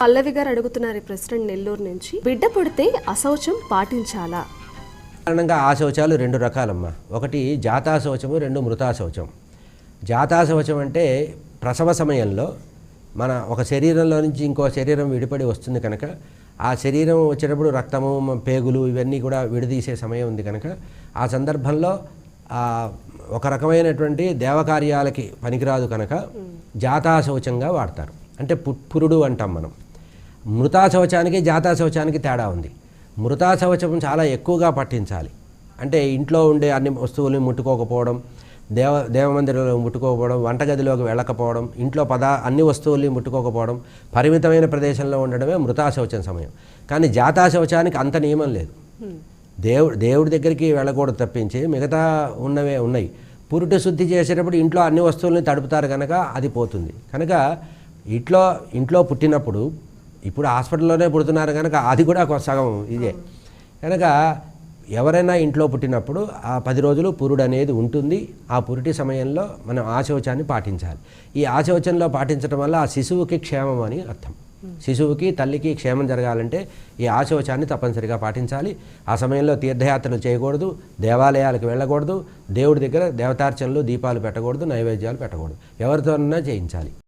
పల్లవి గారు అడుగుతున్నారు ప్రెసిడెంట్ నెల్లూరు నుంచి. బిడ్డ పుడితే అశౌచం పాటించాలా? సాధారణంగా ఆ శౌచాలు రెండు రకాలమ్మా. ఒకటి జాతా శౌచము రెండు మృతా శౌచం జాతా శౌచం అంటే ప్రసవ సమయంలో మన ఒక శరీరంలో నుంచి ఇంకో శరీరం విడిపడి వస్తుంది కనుక ఆ శరీరం వచ్చేటప్పుడు రక్తము పేగులు ఇవన్నీ కూడా విడదీసే సమయం ఉంది కనుక ఆ సందర్భంలో ఒక రకమైనటువంటి దేవకార్యాలకి పనికిరాదు కనుక జాతా శౌచంగా వాడతారు. అంటే పు- పురుడు అంటాం మనం. మృతా శౌచానికి జాతా శౌచానికి తేడా ఉంది. మృతా శౌచం చాలా ఎక్కువగా పట్టించాలి. అంటే ఇంట్లో ఉండే అన్ని వస్తువుల్ని ముట్టుకోకపోవడం దేవ దేవమందిరంలో ముట్టుకోకపోవడం వంటగదిలోకి వెళ్ళకపోవడం ఇంట్లో పద అన్ని వస్తువుల్ని ముట్టుకోకపోవడం పరిమితమైన ప్రదేశంలో ఉండడమే మృతా శౌచం సమయం. కానీ జాతా శౌచానికి అంత నియమం లేదు. దేవుడు దేవుడి దగ్గరికి వెళ్ళకూడదు తప్పించి మిగతా ఉన్నవే ఉన్నాయి. పురుటి శుద్ధి చేసేటప్పుడు ఇంట్లో అన్ని వస్తువుల్ని తడుపుతారు కనుక అది పోతుంది. కనుక ఇంట్లో ఇంట్లో పుట్టినప్పుడు ఇప్పుడు హాస్పిటల్లోనే పుడుతున్నారు కనుక అది కూడా ఒక సగం ఇదే. కనుక ఎవరైనా ఇంట్లో పుట్టినప్పుడు ఆ పది రోజులు పురుడు అనేది ఉంటుంది. ఆ పురుటి సమయంలో మనం ఆశవచాన్ని పాటించాలి. ఈ ఆశవచంలో పాటించడం వల్ల ఆ శిశువుకి క్షేమం అని అర్థం. శిశువుకి తల్లికి క్షేమం జరగాలంటే ఈ ఆశవచాన్ని తప్పనిసరిగా పాటించాలి. ఆ సమయంలో తీర్థయాత్రలు చేయకూడదు దేవాలయాలకు వెళ్ళకూడదు దేవుడి దగ్గర దేవతార్చనలు దీపాలు పెట్టకూడదు నైవేద్యాలు పెట్టకూడదు. ఎవరితోనైనా చేయించాలి.